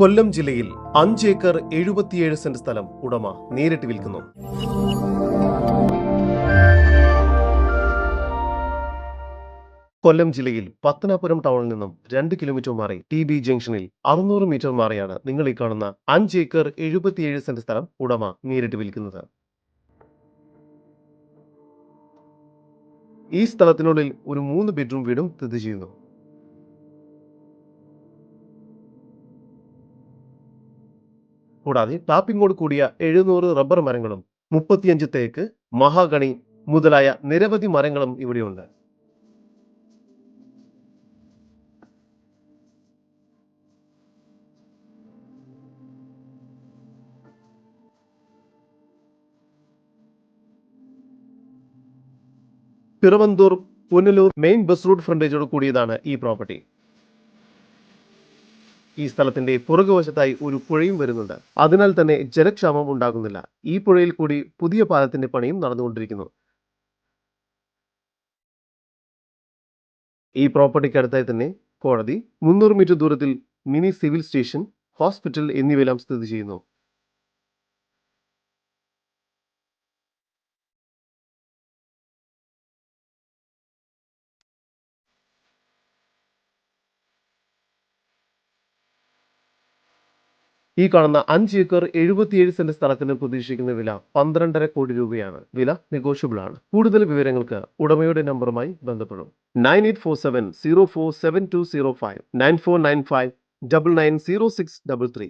കൊല്ലം ജില്ലയിൽ അഞ്ച് ഏക്കർ എഴുപത്തിയേഴ് സെന്റ് സ്ഥലം ഉടമ നേരിട്ട് വിൽക്കുന്നു. കൊല്ലം ജില്ലയിൽ പത്തനാപുരം ടൗണിൽ നിന്നും രണ്ട് കിലോമീറ്റർ മാറി ടി ബി ജംഗ്ഷനിൽ അറുന്നൂറ് മീറ്റർ മാറിയാണ് നിങ്ങൾ ഈ കാണുന്ന അഞ്ച് ഏക്കർ എഴുപത്തിയേഴ് സെന്റ് സ്ഥലം ഉടമ നേരിട്ട് വിൽക്കുന്നത്. ഈ സ്ഥലത്തിനുള്ളിൽ ഒരു മൂന്ന് ബെഡ്റൂം വീടും സ്ഥിതി ചെയ്യുന്നു. കൂടാതെ ടാപ്പിങ്ങോട് കൂടിയ എഴുന്നൂറ് റബ്ബർ മരങ്ങളും മുപ്പത്തിയഞ്ച് തേക്ക് മഹാഗണി മുതലായ നിരവധി മരങ്ങളും ഇവിടെയുണ്ട്. Piravanthoor Punalur main bus route ഫ്രണ്ടേജോട് കൂടിയതാണ് ഈ പ്രോപ്പർട്ടി. ഈ സ്ഥലത്തിന്റെ പുറകുവശത്തായി ഒരു പുഴയും വരുന്നുണ്ട്. അതിനാൽ തന്നെ ജലക്ഷാമം ഉണ്ടാകുന്നില്ല. ഈ പുഴയിൽ കൂടി പുതിയ പാലത്തിന്റെ പണിയും നടന്നുകൊണ്ടിരിക്കുന്നു. ഈ പ്രോപ്പർട്ടിക്ക് അടുത്തായി തന്നെ കോടതി മുന്നൂറ് മീറ്റർ ദൂരത്തിൽ മിനി സിവിൽ സ്റ്റേഷൻ ഹോസ്പിറ്റൽ എന്നിവയെല്ലാം സ്ഥിതി ചെയ്യുന്നു. ഈ കാണുന്ന അഞ്ച് ഏക്കർ എഴുപത്തിയേഴ് സെന്റ് സ്ഥലത്തിന് പ്രതീക്ഷിക്കുന്ന വില പന്ത്രണ്ടര കോടി രൂപയാണ്. വില നെഗോഷ്യബിൾ ആണ്. കൂടുതൽ വിവരങ്ങൾക്ക് ഉടമയുടെ നമ്പറുമായി ബന്ധപ്പെടും. Nine eight four seven zero four seven two zero five nine four nine five double nine zero six double three.